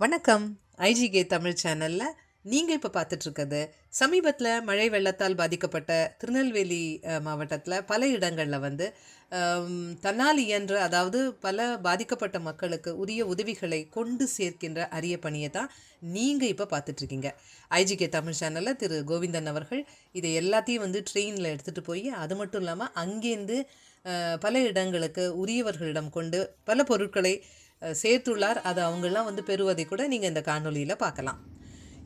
வணக்கம். ஐஜிகே தமிழ் சேனலில் நீங்கள் இப்போ பார்த்துட்ருக்கிறது சமீபத்தில் மழை வெள்ளத்தால் பாதிக்கப்பட்ட திருநெல்வேலி மாவட்டத்தில் பல இடங்களில் வந்து தன்னால் இயன்ற அதாவது பல பாதிக்கப்பட்ட மக்களுக்கு உரிய உதவிகளை கொண்டு சேர்க்கின்ற அரிய பணியை தான் நீங்கள் இப்போ பார்த்துட்ருக்கீங்க ஐஜிகே தமிழ் சேனலில் திரு கோவிந்தன் அவர்கள் இதை எல்லாத்தையும் வந்து ட்ரெயினில் எடுத்துகிட்டு போய் அது மட்டும் இல்லாமல் அங்கேருந்து பல இடங்களுக்கு உரியவர்களிடம் கொண்டு பல பொருட்களை சேர்த்துள்ளார். அது அவங்கெல்லாம் வந்து பெறுவதை கூட நீங்கள் இந்த காணொளியில் பார்க்கலாம்.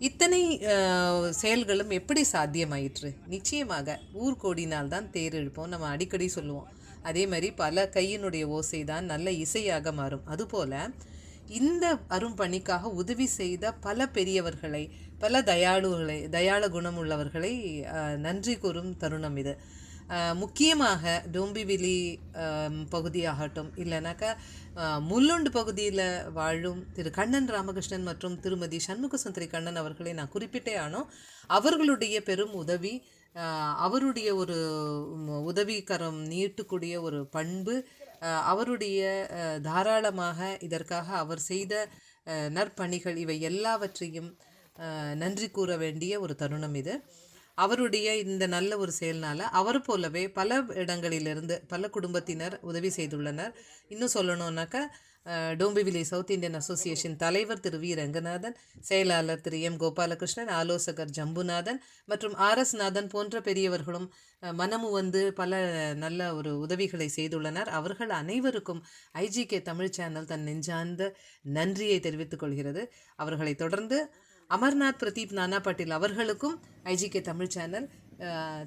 இத்தனை செயல்களும் எப்படி சாத்தியமாயிற்று? நிச்சயமாக ஊர்கோடினால் தான் தேர் இழுப்போம் நம்ம அடிக்கடி சொல்லுவோம். அதே மாதிரி பல கையினுடைய ஓசை தான் நல்ல இசையாக மாறும். அதுபோல இந்த அரும்பணிக்காக உதவி செய்த பல பெரியவர்களை பல தயாளுகளை தயாள குணமுள்ளவர்களை நன்றி கூறும் தருணம் இது. முக்கியமாக டோம்பிவிலி பகுதியாகட்டும் இல்லைனாக்கா முள்ளுண்டு பகுதியில் வாழும் திரு கண்ணன் ராமகிருஷ்ணன் மற்றும் திருமதி சண்முக சுந்தரி கண்ணன் அவர்களை நான் குறிப்பிட்டே ஆனோம். அவர்களுடைய பெரும் உதவி அவருடைய ஒரு உதவிகரம் உதவிக்கரம் நீட்டக்கூடிய ஒரு பண்பு அவருடைய தாராளமாக இதற்காக அவர் செய்த நற்பணிகள் இவை எல்லாவற்றையும் நன்றி கூற வேண்டிய ஒரு தருணம் இது. அவருடைய இந்த நல்ல ஒரு செயல்னால அவர் போலவே பல இடங்களிலிருந்து பல குடும்பத்தினர் உதவி செய்துள்ளனர். இன்னும் சொல்லணும்னாக்கா டோம்பிவிலி சவுத் இந்தியன் அசோசியேஷன் தலைவர் திரு வி. ரங்கநாதன் செயலாளர் திரு எம். கோபாலகிருஷ்ணன் ஆலோசகர் ஜம்புநாதன் மற்றும் ஆர். எஸ். நாதன் போன்ற பெரியவர்களும் மனமு வந்து பல நல்ல ஒரு உதவிகளை செய்துள்ளனர். அவர்கள் அனைவருக்கும் ஐஜிகே தமிழ் சேனல் தன் நெஞ்சார்ந்த நன்றியை தெரிவித்துக் கொள்கிறது. அவர்களை தொடர்ந்து அமர்நாத் பிரதீப் நானா பாட்டீல் அவர்களுக்கும் ஐஜிகே தமிழ் சேனல்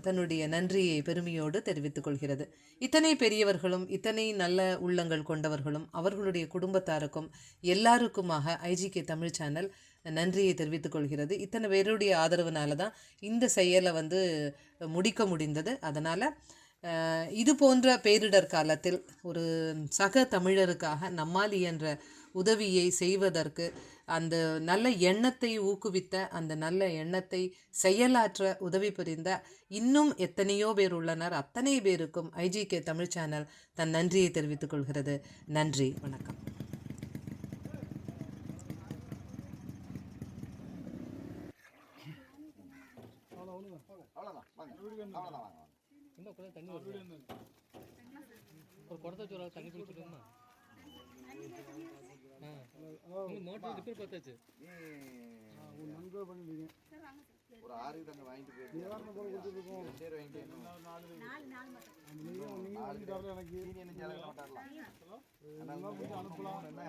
தன்னுடைய நன்றியை பெருமையோடு தெரிவித்துக் கொள்கிறது. இத்தனை பெரியவர்களும் இத்தனை நல்ல உள்ளங்கள் கொண்டவர்களும் அவர்களுடைய குடும்பத்தாருக்கும் எல்லாருக்குமாக ஐஜிகே தமிழ் சேனல் நன்றியை தெரிவித்துக் கொள்கிறது. இத்தனை பேருடைய ஆதரவுனால தான் இந்த செயலை வந்து முடிக்க முடிந்தது. அதனால் இது போன்ற பேரிடர் காலத்தில் ஒரு சக தமிழருக்காக நம்மால் இயன்ற உதவியை செய்வதற்கு அந்த நல்ல எண்ணத்தை ஊக்குவித்த அந்த நல்ல எண்ணத்தை செயலாற்ற உதவி புரிந்த இன்னும் எத்தனையோ பேர் உள்ளனர். அத்தனை பேருக்கும் ஐஜிகே தமிழ் சேனல் தன் நன்றியை தெரிவித்துக் கொள்கிறது. நன்றி வணக்கம். ஒரு குடத்தை தண்ணி மோட்டர் ரிப்பேர் பார்த்தாச்சு. ஒரு ஆறு தங்க வாங்கிட்டு போயிருக்கோம் சரி வாங்கிட்டு சீனி என்ன ஜாதகம் மாட்டாரலாம் அனுப்பலாம் என்ன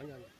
아니 아니.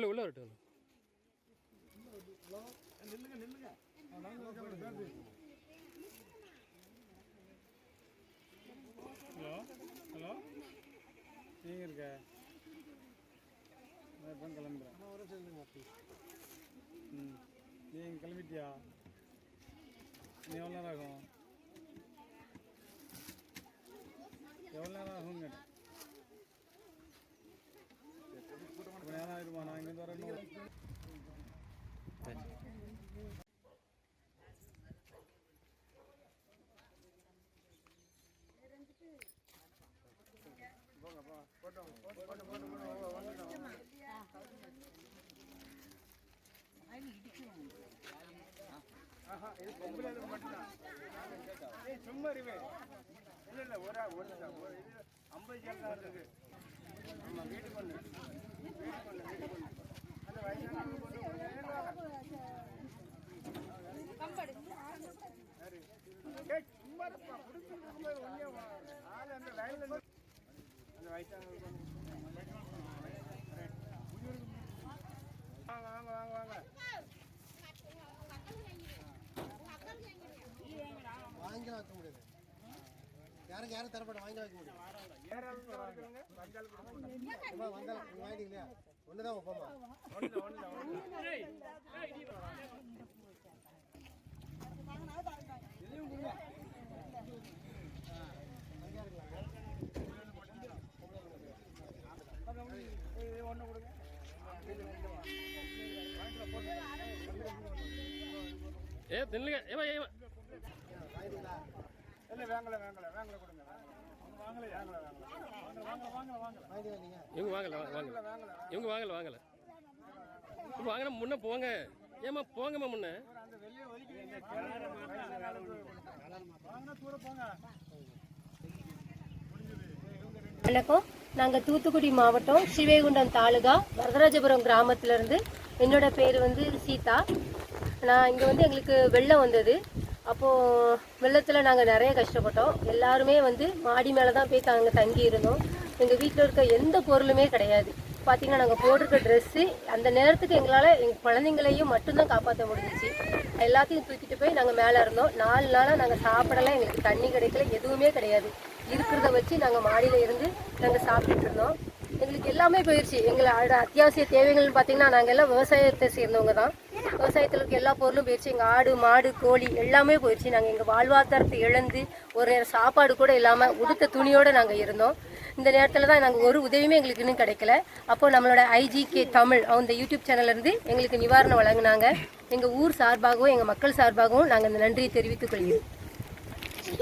உள்ள உள்ள வரட்டும். Hello hello. நீங்கள் இருக்க நான் இப்போ கிளம்புறேன். ம். நீங்கள் கிளம்பிட்டியா? நீ எவ்வளோ நேரம் ஆகும்? எவ்வளோ நேரம் ஆகும் கேட்டேன் ரொம்ப நான் இங்கேருந்து வரணும் சும்மா இருவே இல்லை இல்லை ஒரு ஒரு ஒரு ஐம்பது சேர் இருக்கு ஆமாம் வீட்டுக்கு வீட்டுக்கு அந்த சும்மா ஒன்றே ஆள் அந்த லைனில் அந்த வயசானவங்க வாங்க. வாங்க வாங்க வாங்க வாங்கி வைக்க முடியாது யாருக்கு யாரும் தரப்பட வாங்கி. வைக்க முடியும் வந்தாலும் வாங்கிட்டீங்களா? ஒன்று தான் ஒன்று கொடுங்க ஏ தின்னுங்க ஏமா ஏமா வேங்கல வேங்கல வேங்கல கொடுங்க வாங்கல. வேங்கல வேங்கல வாங்கல. வாங்கல வாங்கல வாங்கிட்டு வந்தீங்க இவங்க வாங்கல வாங்கல இவங்க வாங்கல முன்ன போங்க. ஏமா போங்கம்மா முன்ன. வணக்கம். நாங்கள் தூத்துக்குடி மாவட்டம் ஸ்ரீவைகுண்டம் தாலுகா வரதராஜபுரம் கிராமத்திலேருந்து. என்னோட பேர் வந்து சீதா. நான் இங்கே வந்து எங்களுக்கு வெள்ளம் வந்தது. அப்போது வெள்ளத்தில் நாங்கள் நிறைய கஷ்டப்பட்டோம். எல்லாருமே வந்து மாடி மேலே தான் போய் நாங்கள் தங்கி இருந்தோம் எங்கள் வீட்டில் இருக்க எந்த பொருளுமே கிடையாது. பார்த்தீங்கன்னா நாங்கள் போட்டிருக்க ட்ரெஸ்ஸு அந்த நேரத்துக்கு எங்களால் எங்கள் குழந்தைங்களையும் மட்டும்தான் காப்பாற்ற முடிஞ்சிச்சு. எல்லாத்தையும் தூக்கிட்டு போய் நாங்கள் மேலே இருந்தோம். நாலு நாளாக நாங்கள் சாப்பிடலாம் எங்களுக்கு தண்ணி கிடைக்கல. எதுவுமே கிடையாது. இருக்கிறத வச்சு நாங்கள் மாடியில் இருந்து நாங்கள் சாப்பிட்டுட்டு இருந்தோம். எங்களுக்கு எல்லாமே போயிடுச்சு எங்களோட அத்தியாவசிய தேவைகள்னு பார்த்தீங்கன்னா நாங்கள் எல்லாம் விவசாயத்தை சேர்ந்தவங்க தான். விவசாயத்தில் இருக்க எல்லா பொருளும் போயிடுச்சு. எங்கள் ஆடு மாடு கோழி எல்லாமே போயிடுச்சு. நாங்கள் எங்கள் வாழ்வாதாரத்தை இழந்து ஒரு நேரம் சாப்பாடு கூட இல்லாமல் உடுத்த துணியோடு நாங்கள் இருந்தோம். இந்த நேரத்தில் தான் நாங்கள் ஒரு உதவியுமே எங்களுக்கு இன்னும் கிடைக்கல. அப்போ நம்மளோட ஐஜிகே தமிழ் அந்த யூடியூப் சேனல்ல இருந்து எங்களுக்கு நிவாரணம் வழங்கினாங்க. எங்கள் ஊர் சார்பாகவும் எங்கள் மக்கள் சார்பாகவும் நாங்கள் இந்த நன்றியை தெரிவித்துக் கொள்கிறோம்.